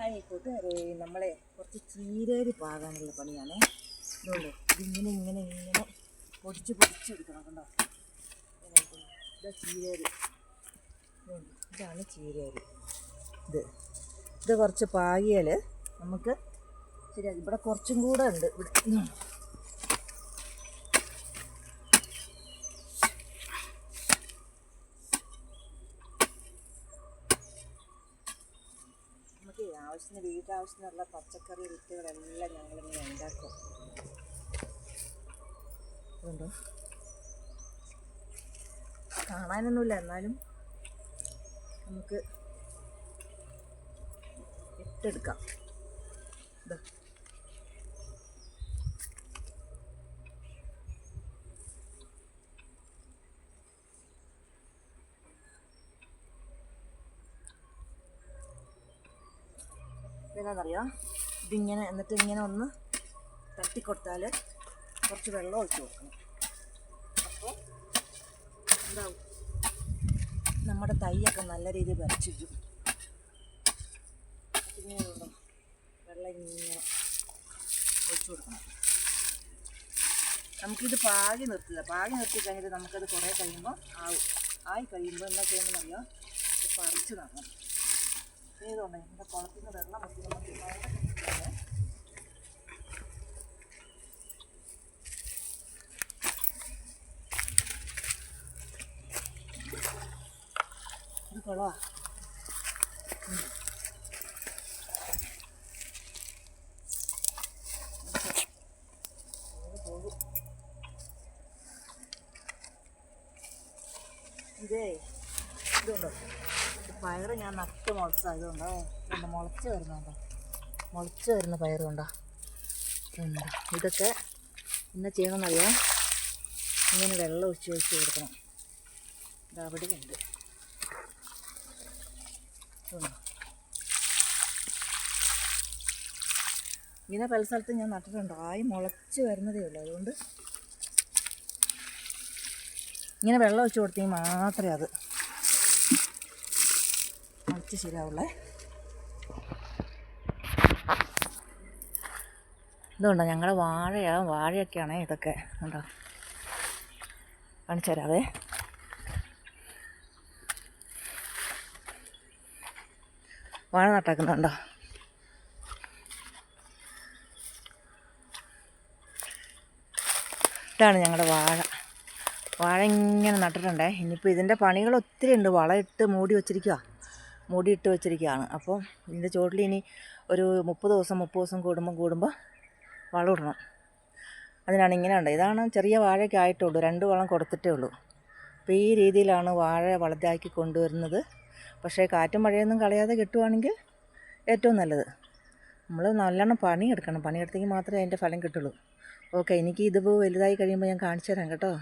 Hi കൂട്ടുകാരെ നമ്മളെ കുറച്ച് ചീരേരി പാകാനുള്ള പണിയാണ്. ഇതുകൊണ്ട് ഇതിങ്ങനെ ഇങ്ങനെ ഇങ്ങനെ പൊടിച്ച് പൊടിച്ചെടുക്കണം കണ്ടോ? ഇതാ ചീരേരി. ഇതാണ് ചീരേരി. ഇത്. ഇത് കുറച്ച് പാകിയാൽ നമുക്ക് ശരിയാക്കി ഇവിടെ കുറച്ചും കൂടെ ഉണ്ട്. ഇവിടെ ഇതുണ്ട്. നമുക്ക് ആവശ്യത്തിന് വീട്ടാവശ്യത്തിനുള്ള പച്ചക്കറി വിത്തുകളെല്ലാം ഞങ്ങളിങ്ങനെ ഉണ്ടാക്കും. കാണാനൊന്നുമില്ല എന്നാലും നമുക്ക് ഇട്ടെടുക്കാം. ഇതാ ഇതെന്നാണെന്നറിയോ ഇതിങ്ങനെ എന്നിട്ട് ഇങ്ങനെ ഒന്ന് തട്ടിക്കൊടുത്താൽ കുറച്ച് വെള്ളം ഒഴിച്ച് കൊടുക്കണം. അപ്പോൾ എന്താവും? നമ്മുടെ തൈയൊക്കെ നല്ല രീതിയിൽ വരച്ചിരിക്കും. ഇങ്ങനെയുള്ള വെള്ളം ഇങ്ങനെ ഒഴിച്ചു കൊടുക്കണം. നമുക്കിത് പാകി നിർത്തില്ല. പാകി നിർത്തി കഴിഞ്ഞിട്ട് നമുക്കത് കുറേ കഴിയുമ്പോൾ ആവും. ആയി കഴിയുമ്പോൾ എന്താ ചെയ്യണമെന്നറിയാം പറിച്ച് നടണം. ഏതുകൊണ്ട് എന്റെ കുളത്തിൽ നിന്ന് വെള്ളം വെച്ച് നമുക്ക് ഇവിടെ ഇത് കുളമാ ഇതേ ഇതുണ്ടോ പയറ് ഞാൻ നട്ട് മുളച്ചതുകൊണ്ടോ പിന്നെ മുളച്ച് വരുന്നുണ്ടോ മുളച്ച് വരുന്ന പയറ് കൊണ്ടോ? ഉണ്ടോ ഇതൊക്കെ എന്നാ ചെയ്യണമെന്നറിയാം? ഇങ്ങനെ വെള്ളം ഒഴിച്ച് ഒഴിച്ച് കൊടുക്കണം. അവിടെയുണ്ട് ഇതുണ്ടോ? ഇങ്ങനെ പല സ്ഥലത്തും ഞാൻ നട്ടിട്ടുണ്ട്. ആയി മുളച്ച് വരുന്നതേ ഉള്ളൂ. അതുകൊണ്ട് ഇങ്ങനെ വെള്ളം ഒഴിച്ച് കൊടുത്തെങ്കിൽ മാത്രമേ അത് മുളച്ച് ശരിയാവുള്ളേ ഇതുണ്ടോ ഞങ്ങളുടെ വാഴയാണ് വാഴയൊക്കെയാണ് ഇതൊക്കെ. ഉണ്ടോ കാണിച്ചു തരാവേ. വാഴ നട്ടാക്കുന്നുണ്ടോ? ഇതാണ് ഞങ്ങളുടെ വാഴ. വാഴ ഇങ്ങനെ നട്ടിട്ടുണ്ടേ. ഇനിയിപ്പോൾ ഇതിന്റെ പണികൾ ഒത്തിരി ഉണ്ട് വളമിട്ട് മൂടി വച്ചിരിക്കുക മൂടിയിട്ട് വെച്ചിരിക്കുകയാണ്. അപ്പോൾ ഇതിന്റെ ചുവട്ടിൽ ഇനി ഒരു മുപ്പത് ദിവസം മുപ്പത് ദിവസം കൂടുമ്പോൾ കൂടുമ്പോൾ വളം ഇടണം. അതിനാണ് ഇങ്ങനെ ഉണ്ട് ഇതാണ് ചെറിയ വാഴയ്ക്ക് ആയിട്ടുള്ളൂ. രണ്ട് വളം കൊടുത്തിട്ടേ ഉള്ളൂ. അപ്പോൾ ഈ രീതിയിലാണ് വാഴ വളർത്താക്കി കൊണ്ടുവരുന്നത്. പക്ഷേ കാറ്റും മഴയൊന്നും കളയാതെ കിട്ടുവാണെങ്കിൽ ഏറ്റവും നല്ലത്. നമ്മൾ നല്ലോണം പണിയെടുക്കണം. പണിയെടുത്തെങ്കിൽ മാത്രമേ അതിന്റെ ഫലം കിട്ടുള്ളൂ. ഓക്കെ എനിക്ക് ഇതിപ്പോൾ വലുതായി കഴിയുമ്പോൾ ഞാൻ കാണിച്ചു തരാം കേട്ടോ.